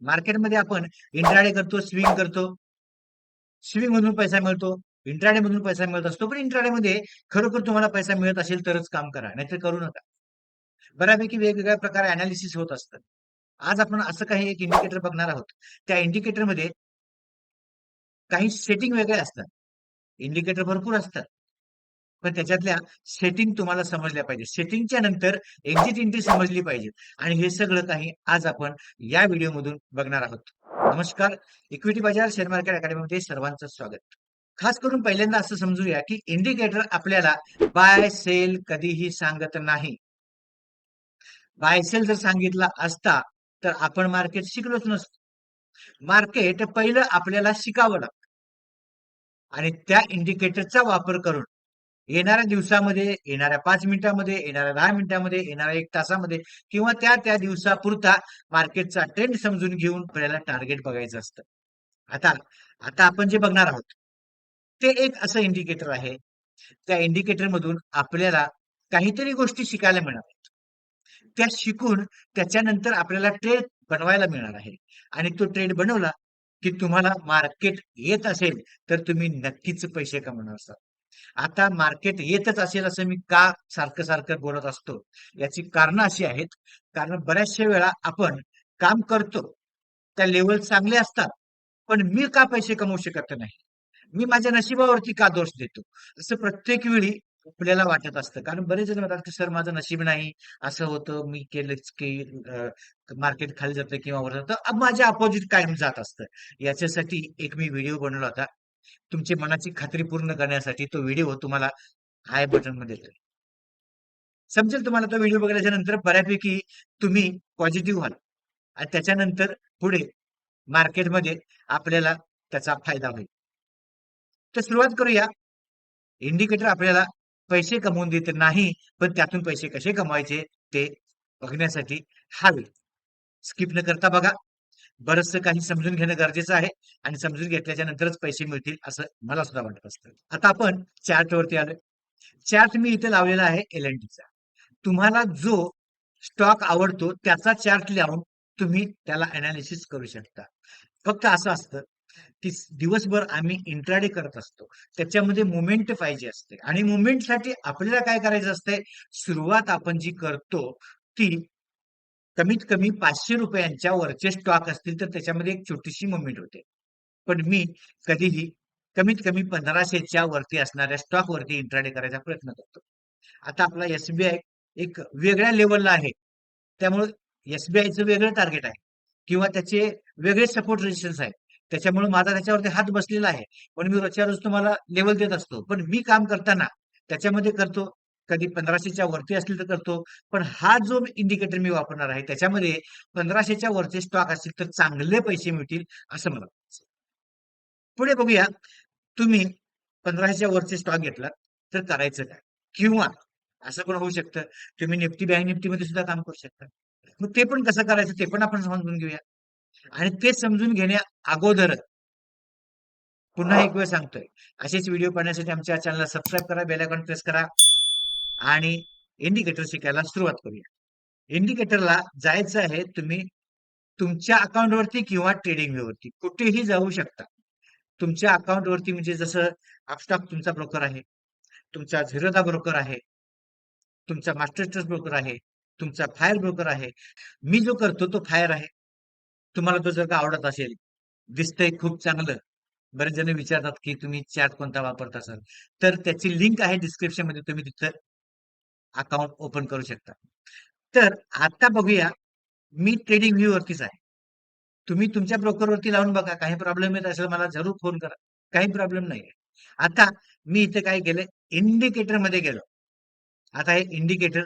मार्केटमध्ये आपण इंट्राडे करतो स्विंग करतो. स्विंग मधून पैसा मिळतो इंट्राडे मधून पैसा मिळत असतो पण इंट्राडे मध्ये खरोखर तुम्हाला पैसा मिळत असेल तरच काम करा नाहीतर करू नका. बऱ्यापैकी वेगवेगळ्या प्रकारे अनालिसिस होत असतात. आज आपण असं काही एक इंडिकेटर बघणार आहोत. त्या इंडिकेटरमध्ये काही सेटिंग वेगळे असतात. इंडिकेटर भरपूर असतात. पण त्याच्यातल्या सेटिंग तुम्हाला समजल्या पाहिजे. सेटिंगच्या नंतर एक्झिट एंट्री समजली पाहिजे. आणि हे सगळं काही आज आपण या व्हिडिओमधून बघणार आहोत. नमस्कार. इक्विटी बाजार शेअर मार्केट अकॅडमीमध्ये सर्वांचं स्वागत. खास करून पहिल्यांदा असं समजूया की इंडिकेटर आपल्याला बाय सेल कधीही सांगत नाही. बाय सेल जर सांगितला असता तर आपण मार्केट शिकलोच नसतो. मार्केट पहिलं आपल्याला शिकावं लागतं. आणि त्या इंडिकेटरचा वापर करून येणाऱ्या दिवसामध्ये येणाऱ्या पाच मिनिटामध्ये येणाऱ्या दहा मिनिटामध्ये येणाऱ्या एक तासामध्ये किंवा त्या त्या दिवसापुरता मार्केटचा ट्रेंड समजून घेऊन आपल्याला टार्गेट बघायचं असतं. आता आता आपण जे बघणार आहोत ते एक असं इंडिकेटर आहे. त्या इंडिकेटर मधून आपल्याला काहीतरी गोष्टी शिकायला मिळणार आहेत. त्या शिकून त्याच्यानंतर आपल्याला ट्रेड बनवायला मिळणार आहे. आणि तो ट्रेड बनवला की तुम्हाला मार्केट येत असेल तर तुम्ही नक्कीच पैसे कमवणार असाल. आता मार्केट येतच असेल असं मी का सारखं सारखं बोलत असतो? याची कारण अशी आहेत. कारण बऱ्याचशा वेळा आपण काम करतो त्या लेवल चांगले असतात पण मी का पैसे कमवू शकत नाही? मी माझ्या नशिबावरती का दोष देतो? असं प्रत्येक वेळी आपल्याला वाटत असतं. कारण बरेच जण म्हणतात की सर माझं नशीब नाही. असं होतं मी केलंच की मार्केट खाली जातं किंवा वर जातं. माझ्या अपोजिट कायम जात असतं. याच्यासाठी एक मी व्हिडिओ बनवला होता. तुमची मनाची खात्री पूर्ण करण्यासाठी तो व्हिडिओ तुम्हाला हाय बटनमध्ये देतोय समजेल तुम्हाला तो व्हिडिओ बघितल्याच्या नंतर बऱ्यापैकी तुम्ही पॉझिटिव्ह व्हाल. आणि त्याच्यानंतर पुढे मार्केटमध्ये आपल्याला त्याचा फायदा होईल. तर सुरुवात करूया. इंडिकेटर आपल्याला पैसे कमवून देत नाही पण त्यातून पैसे कसे कमवायचे ते बघण्यासाठी हवे स्किप न करता बघा. बरंच काही समजून घेणं गरजेचं आहे आणि समजून घेतल्याच्या नंतरच पैसे मिळतील असं मला सुद्धा वाटत असतं. आता आपण चार्ट वरती आलोय. चार्ट मी इथे लावलेला आहे एल एन चा तुम्हाला जो स्टॉक आवडतो त्याचा चार्ट लावून तुम्ही त्याला अनालिसिस करू शकता. फक्त असं असतं की दिवसभर आम्ही इंट्राडे करत असतो. त्याच्यामध्ये मुवमेंट पाहिजे असते. आणि मुवमेंटसाठी आपल्याला काय करायचं असते सुरुवात आपण जी करतो ती कमीत कमी पाचशे रुपयांच्या वरचे स्टॉक असतील तर त्याच्यामध्ये एक छोटीशी मुवमेंट होते. पण मी कधीही कमीत कमी पंधराशेच्या वरती असणाऱ्या स्टॉकवरती इंट्राडे करायचा प्रयत्न करतो. आता आपला एसबीआय एक वेगळ्या लेवलला आहे. त्यामुळे एसबीआयचं वेगळं टार्गेट आहे. किंवा त्याचे वेगळे सपोर्ट रेजिस्टन्स आहेत त्याच्यामुळे माझा त्याच्यावरती हात बसलेला आहे. पण मी रोजच्या रोज तुम्हाला लेवल देत असतो. पण मी काम करताना त्याच्यामध्ये करतो. कधी पंधराशेच्या वरती असतील तर करतो. पण हा जो इंडिकेटर मी वापरणार आहे त्याच्यामध्ये पंधराशेच्या वरचे स्टॉक असतील तर चांगले पैसे मिळतील असं मला वाटतं. पुढे बघूया तुम्ही पंधराशेच्या वरचे स्टॉक घेतला तर करायचं काय? किंवा असं पण होऊ शकतं तुम्ही निफ्टी बँक निफ्टीमध्ये सुद्धा काम करू शकता. मग ते पण कसं करायचं ते पण आपण समजून घेऊया. आणि ते समजून घेण्या अगोदर पुन्हा एक वेळ सांगतोय. असेच व्हिडिओ पाहण्यासाठी आमच्या चॅनलला सबस्क्राईब करा बेल आयकॉन प्रेस करा. आणि इंडिकेटर शिकायला सुरुवात करूया. इंडिकेटरला जायचं आहे तुम्ही तुमच्या अकाउंटवरती किंवा ट्रेडिंग वेवरती कुठेही जाऊ शकता. तुमच्या अकाउंटवरती म्हणजे जसं अपस्टॉक तुमचा ब्रोकर आहे. तुमचा झिरोदा ब्रोकर आहे. तुमचा मास्टर ट्रस्ट ब्रोकर आहे. तुमचा फायर ब्रोकर आहे. मी जो करतो तो फायर आहे. तुम्हाला तो जर का आवडत असेल दिसतंय खूप चांगलं. बरेच जण विचारतात की तुम्ही चॅट कोणता वापरत असाल? तर त्याची लिंक आहे डिस्क्रिप्शनमध्ये. तुम्ही तिथं अकाउंट ओपन करू शकता. तर आता बघूया मी ट्रेडिंग व्ह्यू वरतीच आहे. तुम्ही तुमच्या ब्रोकर वरती लावून बघा काही प्रॉब्लेम येत असेल मला जरूर फोन करा. काही प्रॉब्लेम नाही आता मी इथे काय केलं इंडिकेटरमध्ये गेलो. आता हे इंडिकेटर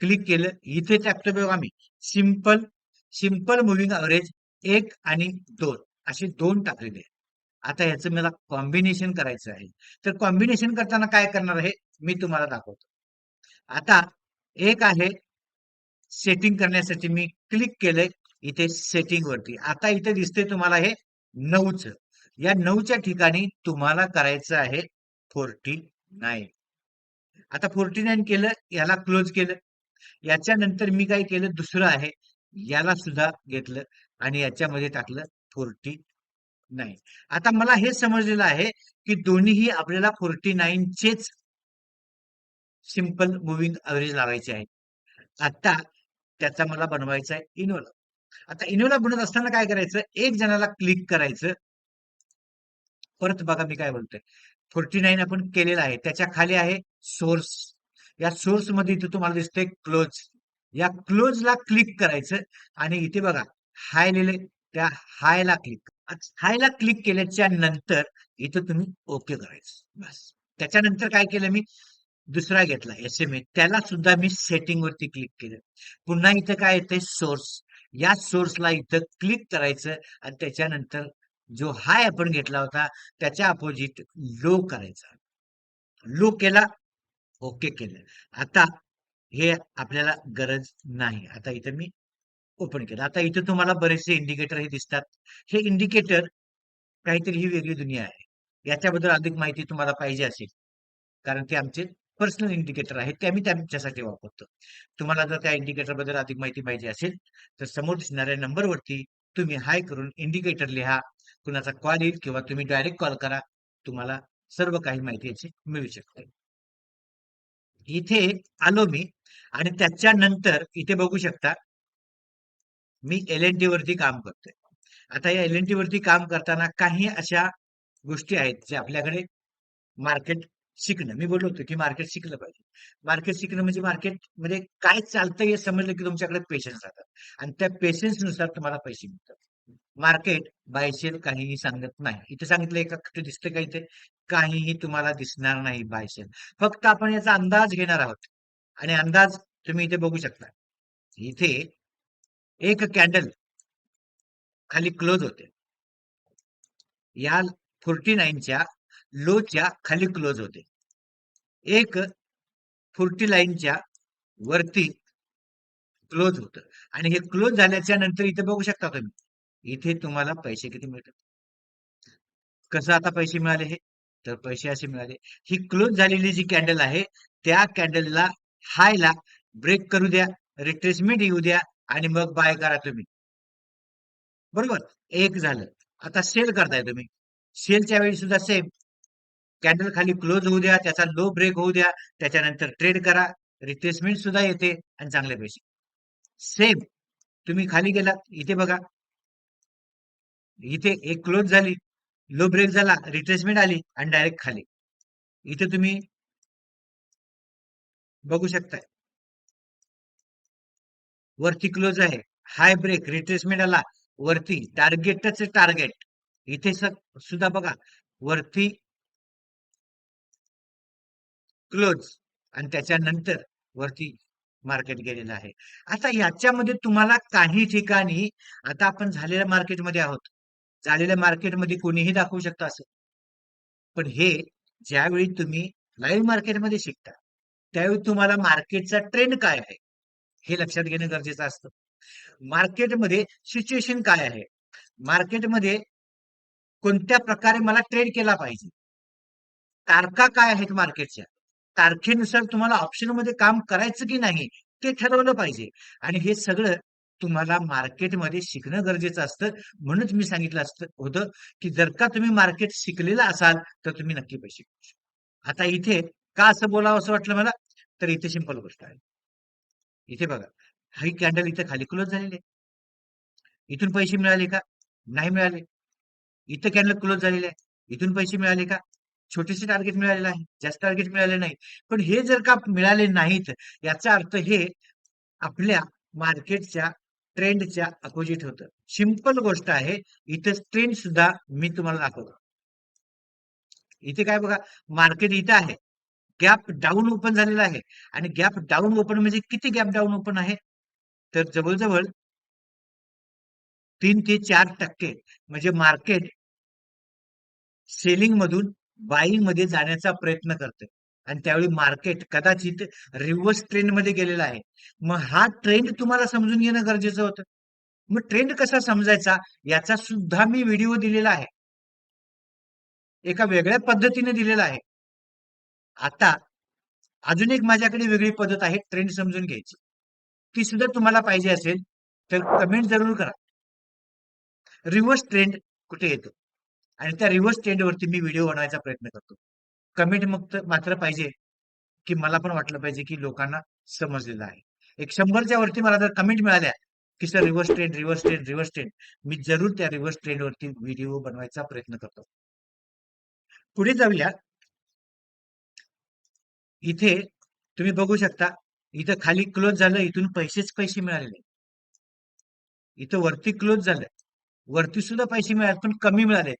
क्लिक केलं. इथे टाकतो बघा आम्ही. सिंपल सिंपल मुव्हिंग अवरेज एक आणि दोन. असे दोन टाकलेले आता ह्याचं मला कॉम्बिनेशन करायचं आहे. तर कॉम्बिनेशन करताना काय करणार आहे मी तुम्हाला दाखवतो. आता एक आहे सेटिंग करण्यासाठी मी क्लिक केलंय इथे सेटिंग वरती. आता इथे दिसते तुम्हाला हे नऊच. या नऊच्या ठिकाणी तुम्हाला करायचं आहे फोर्टी नाईन आता फोर्टी नाईन केलं याला क्लोज केलं. याच्यानंतर मी काय केलं दुसरं आहे याला सुद्धा घेतलं आणि याच्यामध्ये टाकलं फोर्टी नाईन आता मला हे समजलेलं आहे की दोन्हीही आपल्याला फोर्टी नाईनचेच सिंपल मुव्हिंग अवरेज लावायची आहे. आता त्याचा मला बनवायचा आहे इनोला. आता इनोला बनवत असताना काय करायचं? एक जणाला क्लिक करायचं. परत बघा मी काय बोलतोय. फोर्टी नाईन आपण केलेलं आहे. त्याच्याखाली आहे सोर्स. या सोर्समध्ये इथे तुम्हाला दिसतंय क्लोज. या क्लोजला क्लिक करायचं आणि इथे बघा हाय लिहिले त्या हायला क्लिक. हायला क्लिक केल्याच्यानंतर इथं तुम्ही ओके करायचं. बस. त्याच्यानंतर काय केलं मी? दुसरा घेतला एस एम ए त्याला सुद्धा मी सेटिंग वरती क्लिक केलं. पुन्हा इथं काय येतंय? सोर्स या सोर्सला इथं क्लिक करायचं आणि त्याच्यानंतर जो हाय आपण घेतला होता त्याच्या अपोजिट लो करायचा. लो केला ओके केलं. आता हे आपल्याला गरज नाही. आता इथं मी ओपन केलं. आता इथं तुम्हाला बरेचसे इंडिकेटर हे दिसतात. हे इंडिकेटर काहीतरी ही वेगळी दुनिया आहे. याच्याबद्दल अधिक माहिती तुम्हाला पाहिजे असेल. कारण ते आमचे पर्सनल इंडिकेटर आहेत ते आम्ही त्यांच्यासाठी वापरतो. तुम्हाला जर त्या इंडिकेटरबद्दल अधिक माहिती पाहिजे असेल तर समोर दिसणाऱ्या नंबरवरती तुम्ही हाय करून इंडिकेटर लिहा. कुणाचा कॉल येईल किंवा तुम्ही डायरेक्ट कॉल करा तुम्हाला सर्व काही माहिती याची मिळू शकते. इथे आलो मी आणि त्याच्यानंतर इथे बघू शकता मी एल एन टी वरती काम करतोय. आता या एल एन टी वरती काम करताना काही अशा गोष्टी आहेत जे आपल्याकडे मार्केट शिकणं. मी बोललो होतो की मार्केट शिकलं पाहिजे. मार्केट शिकणं म्हणजे मार्केटमध्ये काय चालतंय हे समजलं की तुमच्याकडे पेशन्स राहतात. आणि त्या पेशन्सनुसार तुम्हाला पैसे मिळतात. मार्केट बायसेल काहीही सांगत नाही. इथे सांगितलं एका कुठे दिसतं का इथे? काहीही तुम्हाला दिसणार नाही बायसेल फक्त आपण याचा अंदाज घेणार आहोत. आणि अंदाज तुम्ही इथे बघू शकता. इथे एक कॅन्डल खाली क्लोज होते. या फोर्टी नाईनच्या लोच्या खाली क्लोज होते. एक फोर्टी लाईनच्या वरती क्लोज होत. आणि हे क्लोज झाल्याच्यानंतर इथे बघू शकता तुम्ही. इथे तुम्हाला पैसे किती मिळतात? कसं आता पैसे मिळाले हे? तर पैसे असे मिळाले. ही क्लोज झालेली जी कॅन्डल आहे त्या कॅन्डलला हायला ब्रेक करू द्या रिट्रेसमेंट येऊ द्या आणि मग बाय करा तुम्ही. बरोबर? एक झालं. आता सेल करताय तुम्ही. सेलच्या वेळी सुद्धा सेम कॅन्डल खाली क्लोज होऊ द्या त्याचा लो ब्रेक होऊ द्या त्याच्यानंतर ट्रेड करा रिप्लेसमेंट सुद्धा येते आणि चांगले पैसे. सेम तुम्ही खाली गेलात इथे बघा. इथे एक क्लोज झाली लो ब्रेक झाला रिप्लेसमेंट आली आणि डायरेक्ट खाली. इथे तुम्ही बघू शकताय. वरती क्लोज आहे. हाय ब्रेक रिट्रेसमेंट आला. वरती टार्गेटच टार्गेट इथे सुद्धा बघा. वरती क्लोज आणि त्याच्यानंतर वरती मार्केट गेलेलं आहे. आता याच्यामध्ये तुम्हाला काही ठिकाणी आता आपण झालेल्या मार्केटमध्ये आहोत. झालेल्या मार्केटमध्ये कोणीही दाखवू शकता असं. पण हे ज्यावेळी तुम्ही लाईव्ह मार्केटमध्ये शिकता त्यावेळी तुम्हाला मार्केटचा ट्रेंड काय आहे हे लक्षात घेणं गरजेचं असतं. मार्केटमध्ये सिच्युएशन काय आहे? मार्केटमध्ये कोणत्या प्रकारे मला ट्रेड केला पाहिजे? तारखा काय आहेत मार्केटच्या तारखेनुसार तुम्हाला ऑप्शनमध्ये काम करायचं की नाही ते ठरवलं पाहिजे. आणि हे सगळं तुम्हाला मार्केटमध्ये शिकणं गरजेचं असतं. म्हणूनच मी सांगितलं असतं होतं की जर का तुम्ही मार्केट शिकलेला असाल तर तुम्ही नक्की पैसे आता इथे का असं बोलावं असं वाटलं मला? तर इथे सिंपल गोष्ट आहे. इथे बघा ही कॅन्डल इथे खाली क्लोज झालेली आहे. इथून पैसे मिळाले का? नाही मिळाले. इथं कॅन्डल क्लोज झालेले आहे. इथून पैसे मिळाले का? छोटेसे टार्गेट मिळालेलं आहे जास्त टार्गेट मिळाले नाही पण हे जर का मिळाले नाहीत याचा अर्थ हे आपल्या मार्केटच्या ट्रेंडच्या अपोजिट होतं. सिंपल गोष्ट आहे इथं ट्रेंड सुद्धा मी तुम्हाला दाखवतो. इथे काय बघा मार्केट इथं आहे. गॅप डाऊन ओपन झालेला आहे. आणि गॅप डाऊन ओपन म्हणजे किती गॅप डाऊन ओपन आहे? तर जवळजवळ तीन ते चार टक्के. म्हणजे मार्केट सेलिंग मधून मध्ये जाण्याचा प्रयत्न करते आणि त्यावेळी मार्केट कदाचित रिव्हर्स ट्रेंडमध्ये गेलेला आहे. मग हा ट्रेंड तुम्हाला समजून घेणं गरजेचं होतं. मग ट्रेंड कसा समजायचा याचा सुद्धा मी व्हिडिओ दिलेला आहे. एका वेगळ्या पद्धतीने दिलेला आहे. आता अजून एक माझ्याकडे वेगळी पद्धत आहे ट्रेंड समजून घ्यायची. ती सुद्धा तुम्हाला पाहिजे असेल तर कमेंट जरूर करा. रिव्हर्स ट्रेंड कुठे येतो? आणि त्या रिव्हर्स ट्रेंडवरती मी व्हिडिओ बनवायचा प्रयत्न करतो. कमेंट मग मात्र पाहिजे की मला पण वाटलं पाहिजे की लोकांना समजलेलं आहे. एक शंभरच्या वरती मला जर कमेंट मिळाल्या की sir reverse trend reverse trend reverse trend मी जरूर त्या रिव्हर्स ट्रेंड वरती व्हिडिओ बनवायचा प्रयत्न करतो. पुढे जाऊया. इथे तुम्ही बघू शकता इथं खाली क्लोज झालं इथून पैसेच पैसे मिळालेले. इथं वरती क्लोज झालं. वरती सुद्धा पैसे मिळाले पण कमी मिळाले.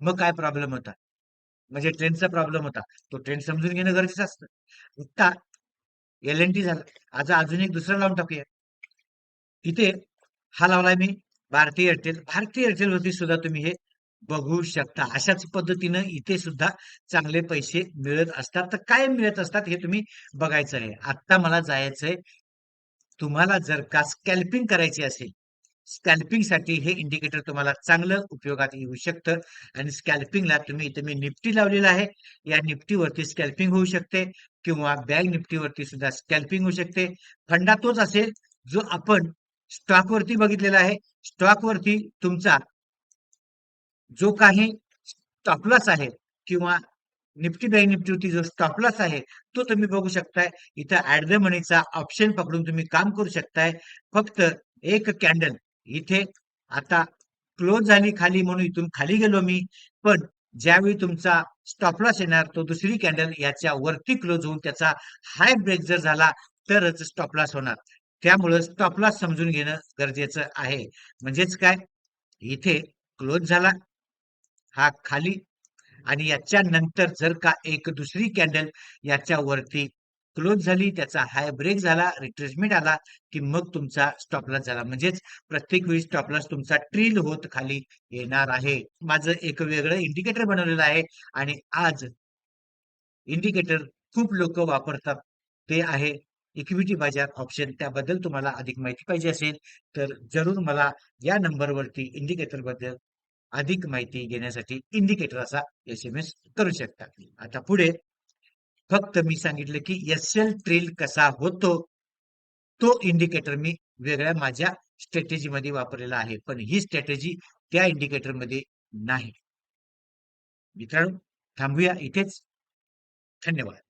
मग काय प्रॉब्लेम होता? म्हणजे ट्रेनचा प्रॉब्लेम होता. तो ट्रेन समजून घेणं गरजेचं असतं. आता एल एन टी झालं. आता अजून एक दुसरा लावून टाकूया. इथे हा लावलाय मी. भारतीय एअरटेल भारतीय एअरटेल वरती सुद्धा तुम्ही हे बघू शकता. अशाच पद्धतीनं इथे सुद्धा चांगले पैसे मिळत असतात. तर काय मिळत असतात हे तुम्ही बघायचं आहे. आत्ता मला जायचंय. तुम्हाला जर का स्कॅल्पिंग करायची असेल स्कॅल्पिंगसाठी हे इंडिकेटर तुम्हाला चांगलं उपयोगात येऊ शकतं. आणि स्कॅल्पिंगला तुम्ही इथे मी निफ्टी लावलेला आहे. या निफ्टीवरती स्कॅल्पिंग होऊ शकते किंवा बँक निफ्टीवरती सुद्धा स्कॅल्पिंग होऊ शकते. फंडा तोच असेल जो आपण स्टॉकवरती बघितलेला आहे. स्टॉकवरती तुमचा जो काही स्टॉपलॉस आहे किंवा निफ्टी बँक निफ्टीवरती जो स्टॉपलॉस आहे तो तुम्ही बघू शकताय. इथं ऍट द मनीचा ऑप्शन पकडून तुम्ही काम करू शकताय. फक्त एक कॅन्डल इथे आता क्लोज झाली खाली म्हणून इथून खाली गेलो मी. पण ज्यावेळी तुमचा स्टॉपलॉस येणार तो दुसरी कॅन्डल याच्या वरती क्लोज होऊन त्याचा हाय ब्रेक जर झाला तरच स्टॉपलॉस होणार. त्यामुळं स्टॉपलॉस समजून घेणं गरजेचं आहे. म्हणजेच काय? इथे क्लोज झाला हा खाली. आणि याच्या नंतर जर का एक दुसरी कॅन्डल याच्या वरती क्लोज झाली त्याचा हाय ब्रेक झाला रिट्रेसमेंट आला की मग तुमचा स्टॉपलॉस झाला. म्हणजेच प्रत्येक वेळी स्टॉपलॉस तुमचा ट्रिल होत खाली येणार आहे. माझं एक वेगळं इंडिकेटर बनवलेलं आहे आणि आज इंडिकेटर खूप लोक वापरतात. ते आहे इक्विटी बाजार ऑप्शन त्याबद्दल तुम्हाला अधिक माहिती पाहिजे असेल तर जरूर मला या नंबरवरती इंडिकेटरबद्दल अधिक माहिती घेण्यासाठी इंडिकेटर असा एस एम एस करू शकता. आता पुढे फक्त मी सांगितलं की एस एल ट्रेल कसा होतो तो इंडिकेटर मी वेगळ्या माझ्या स्ट्रॅटेजीमध्ये वापरलेला आहे. पण ही स्ट्रॅटेजी त्या इंडिकेटरमध्ये नाही. मित्रांनो थांबूया इथेच. धन्यवाद.